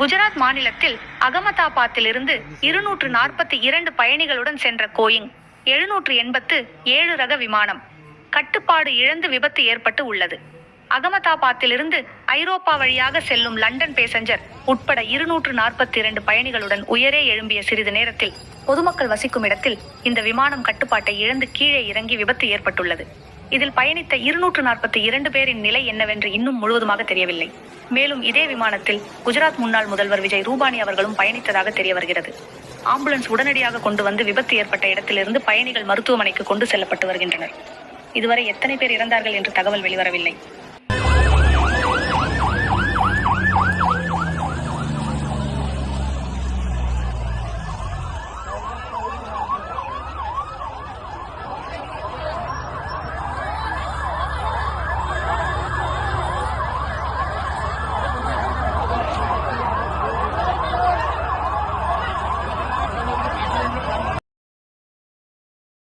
குஜராத் மாநிலத்தில் அகமதாபாத்திலிருந்து இருநூற்று நாற்பத்தி இரண்டு பயணிகளுடன் சென்ற கோயிங் எழுநூற்று எண்பத்து ஏழு ரக விமானம் கட்டுப்பாடு இழந்து விபத்து ஏற்பட்டு உள்ளது. அகமதாபாத்திலிருந்து ஐரோப்பா வழியாக செல்லும் லண்டன் பேசஞ்சர் உட்பட இருநூற்று நாற்பத்தி இரண்டு பயணிகளுடன் உயரே எழும்பிய சிறிது நேரத்தில் பொதுமக்கள் வசிக்கும் இடத்தில் இந்த விமானம் கட்டுப்பாட்டை இழந்து கீழே இறங்கி விபத்து ஏற்பட்டுள்ளது. இதில் பயணித்த இருநூற்று நாற்பத்தி இரண்டு பேரின் நிலை என்னவென்று இன்னும் முழுவதுமாக தெரியவில்லை. மேலும் இதே விமானத்தில் குஜராத் முன்னாள் முதல்வர் விஜய் ரூபானி அவர்களும் பயணித்ததாக தெரிய வருகிறது. ஆம்புலன்ஸ் உடனடியாக கொண்டு வந்து விபத்து ஏற்பட்ட இடத்திலிருந்து பயணிகள் மருத்துவமனைக்கு கொண்டு செல்லப்பட்டு வருகின்றனர். இதுவரை எத்தனை பேர் இறந்தார்கள் என்று தகவல் வெளிவரவில்லை.